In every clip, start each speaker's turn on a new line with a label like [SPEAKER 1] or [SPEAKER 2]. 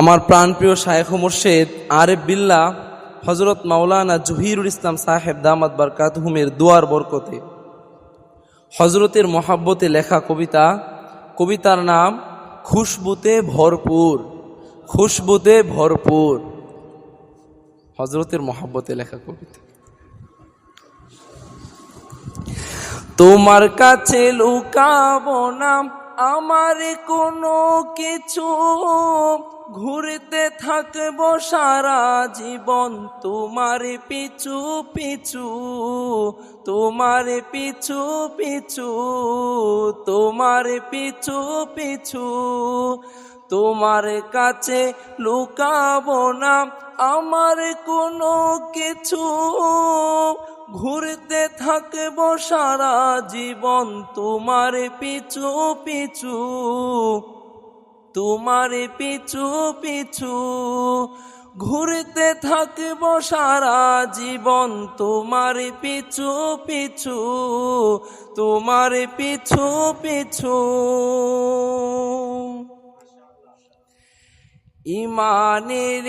[SPEAKER 1] আমার প্রাণপ্রিয় শায়েখ মুর্শেদ আরেফ বিল্লা হজরত মাওলানা জহিরুল ইসলাম সাহেব দামাত বারকাতহুমের দুয়ার বরকতে। হজরতের মহাব্বতে লেখা কবিতা, কবিতার নাম খুশবুতে ভরপুর খুশবুতে ভরপুর। হজরতের মহাব্বতে লেখা কবিতা। তোমার কাছে লুকাবো না, আমার কোনো কিছু ঘুরতে থাকব সারা জীবন তোমার পিছু পিছু, তোমার পিছু পিছু, তোমার পিছু পিছু, তোমার কাছে লুকাবো না আমার কোনো কিছু। ঘুরতে থাকব সারা জীবন তোমার পিছু পিছু তোমার পিছু পিছু ঘুরতে থাকব সারা জীবন তোমার পিছু পিছু তোমার পিছু পিছু। ইমানের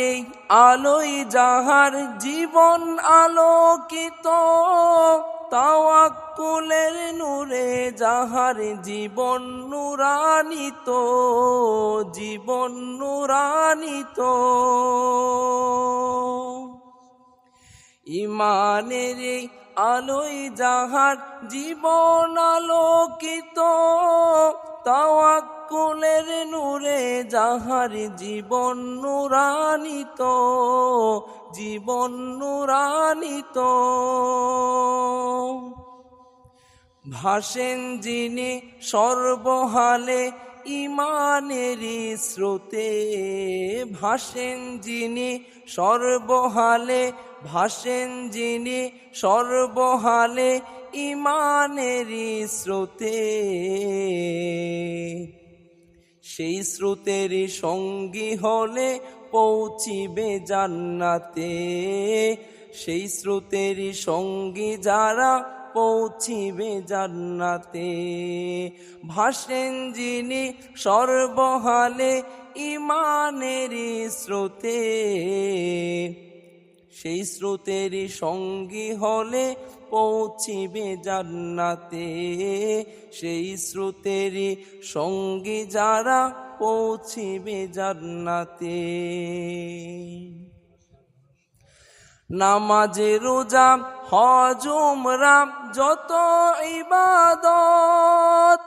[SPEAKER 1] আলোয় যাহার জীবন আলোকিত, তাওয়াক্কুলের নূরে যাহার জীবন নুরানিত জীবন নুরানিত। ইমানের আলোয় যাহার জীবন আলোকিত তাওয়াক্কুলের নূরে যাহার জীবন নুরানিত জীবন নুরানিত। ভাসেন যিনি সর্বহালে ইমানেরই স্রোতে ভাসেন যিনি, সর্বহালে ভাসেন যিনি, সর্বহালে ইমানেরই স্রোতে। সেই স্রোতেরই সঙ্গী হলে পৌঁছিবে জান্নাতে। সেই স্রোতেরই সঙ্গী যারা পৌঁছিবে জান্নাতে। ভাসেন যিনি সর্বহালে ইমানেরই স্রোতে। সেই স্রোতেরই সঙ্গী হলে পৌঁছিবে জান্নাতে। সেই স্রোতেরই সঙ্গী যারা পৌঁছিবে জান্নাতে। নামাজে রোজা হজম রাম যত ইবাদত,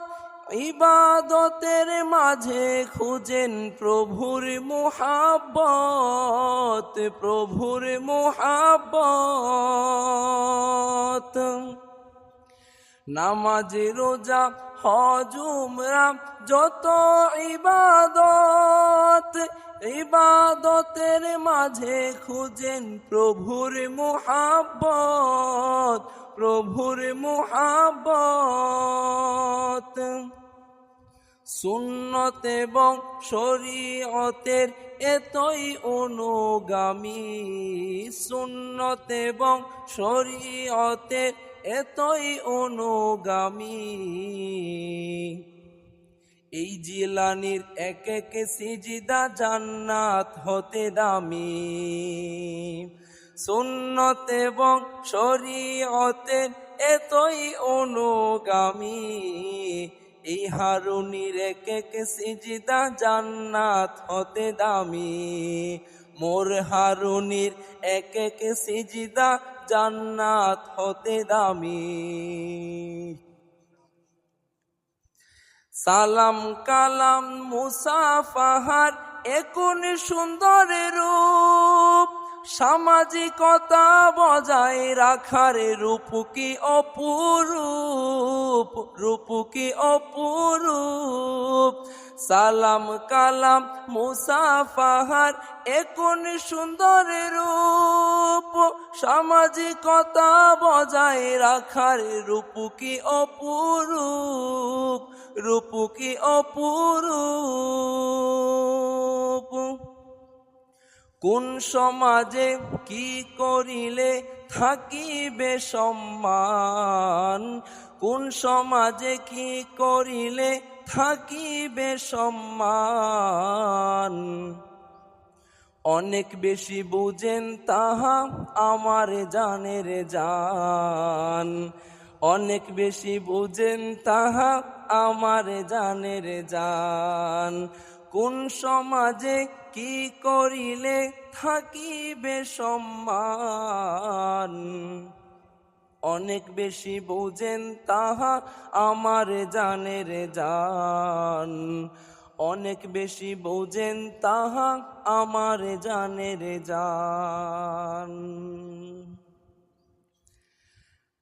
[SPEAKER 1] ইবাদতের মাঝে খুঁজেন প্রভুর মোহাব্বত প্রভুর মোহাব্বত। নামাজে, রোজা হজুম রাম যত ইবাদত, ইবাদতের মাঝে খুঁজেন প্রভুর মোহাব্বত। প্রভুর মোহাব্বত। সুন্নত এবং শরীয়তের এতই অনুগামী। সুন্নত এবং শরীয়তের এতই অনুগামী। এই জিলানির এক এক সিজিদা জান্নাত হতে দামি। সুন্নত এবং শরীয়তের এতই অনুগামী। এই হারুনির এক এক সিজিদা জান্নাত হতে দামি। মোর হারুনির এক এক সিজিদা জান্নাত হতে দামি। সালাম কালাম মুসাফাহার একুন সুন্দর রূপ। সামাজিকতা বজায় রাখার রূপ কি অপুরূপ? রূপ কি অপুরূপ? সালাম, কালাম, মুসাফাহার একুন সুন্দর রূপ? সামাজিকতা বজায় রাখার রূপ কি অপুরূপ? রূপ কি অপুরূপ? কোন সমাজে কি করিলে থাকিবে সম্মান? কোন সমাজে কি করিলে থাকিবে সম্মান? অনেক বেশি বুঝেন তাহা আমার জানের জান। অনেক বেশি বুঝেন তাহা আমার জানের জান। কোন সমাজে কি করিলে থাকিবে সম্মান? অনেক বেশি বুঝেন তাহা আমার জানের জান। অনেক বেশি বোঝেন তাহা আমার জানের জান।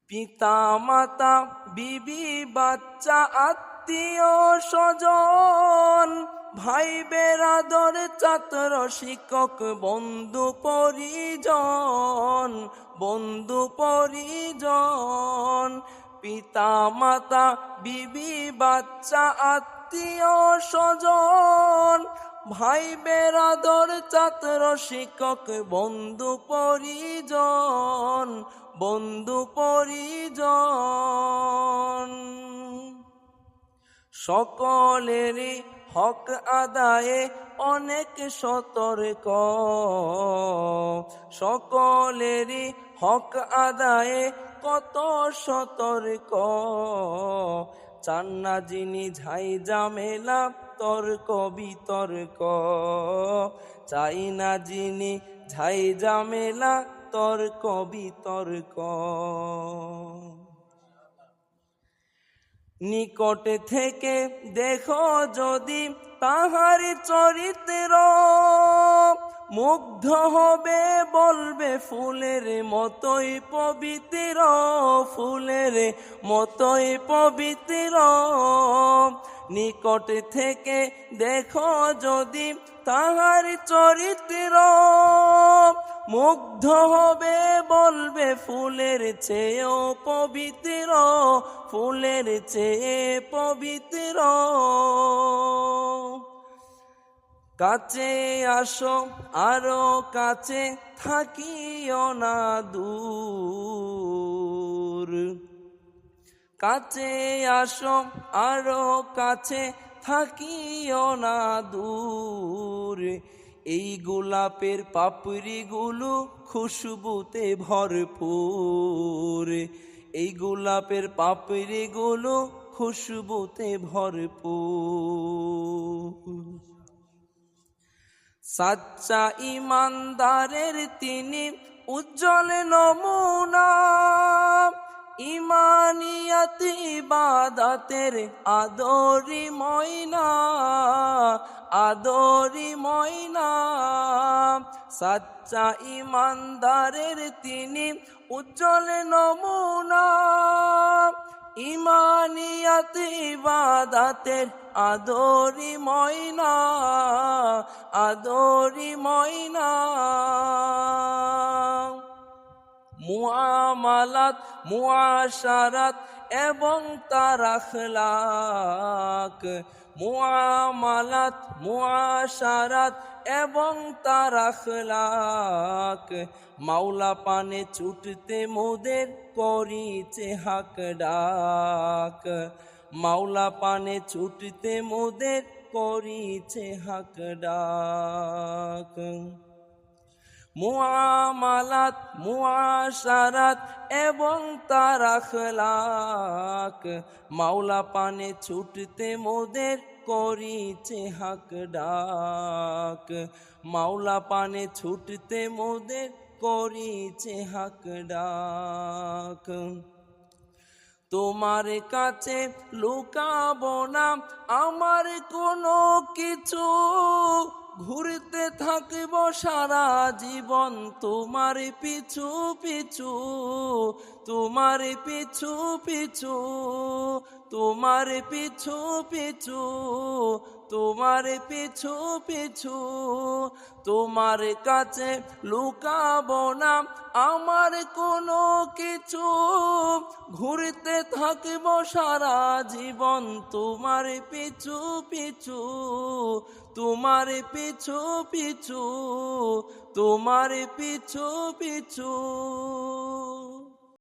[SPEAKER 1] পিতা মাতা বিবি, বাচ্চা, আত্মীয়, স্বজন ভাই বেরাদর ছাত্র শিক্ষক, বন্ধু পরিজন বন্ধু পরিজন পিতা মাতা বিবি, বাচ্চা, আত্মীয় স্বজন। ভাই বেরাদর ছাত্র শিক্ষক, বন্ধু পরিজন বন্ধু পরিজন। সকলেরই হক আদায়ে অনেক সতর্ক। সকলেরই হক আদায়ে কত সতর্ক। চান না যিনি ঝাই জামেলা তর্ক বিতর্ক। চাই না যিনি ঝাই জামেলা তর্ক বিতর্ক। নিকট থেকে দেখো যদি তাহার চরিত্র। মুগ্ধ হবে বলবে, ফুলের মতোই পবিত্র, ফুলের মতোই পবিত্র। নিকট থেকে দেখো যদি তাহার চরিত্র। মুগ্ধ হবে বলবে, ফুলের চেয়েও পবিত্র, ফুলের চেয়ে পবিত্র। কাছে আসো, আরও কাছে থাকিও না দূর। কাছে আসো, আরও কাছে থাকিও না দূর। এই গোলাপের পাপড়িগুলো খুশবুতে ভরপুর। এই গোলাপের পাপড়িগুলো খুশবুতে ভরপুর। সাচ্চা ইমানদারের তিনি উজ্জ্বল নমুনা। ইমানিয়াত ইবাদাতের আদরি ময়না আদরি ময়না। সাচ্চা ইমানদারের তিনি উজ্জ্বল নমুনা। ইমানিয়াত ইবাদাতের আদরি ময়না আদরি ময়না। মুআমালাত, মুআশারাত এবং তার আখলাক। মুআমালাত, মুআশারাত এবং তার আখলাক। মাওলা পানে ছুটতে মোদের করিছে হাক ডাক। মাওলা পানে ছুটতে মোদের করিছে হাক ডাক। মুআমালাত, মুআশারাত এবং তার আখলাক। মাওলা পানে ছুটতে মোদের করিছে হাক ডাক। মাওলা পানে ছুটতে মোদের করিছে হাক ডাক। তোমার কাছে লুকাবো না, আমার কোনো কিছু ঘুরতে থাকব সারা জীবন তোমার পিছু পিছু তোমার পিছু পিছু তোমার পিছু পিছু তোমার পিছু পিছু তোমার কাছে লুকাবো না, আমার কোনো কিছু। ঘুরতে থাকব সারা জীবন তোমার পিছু পিছু, তোমার পিছু পিছু, তোমার পিছু পিছু।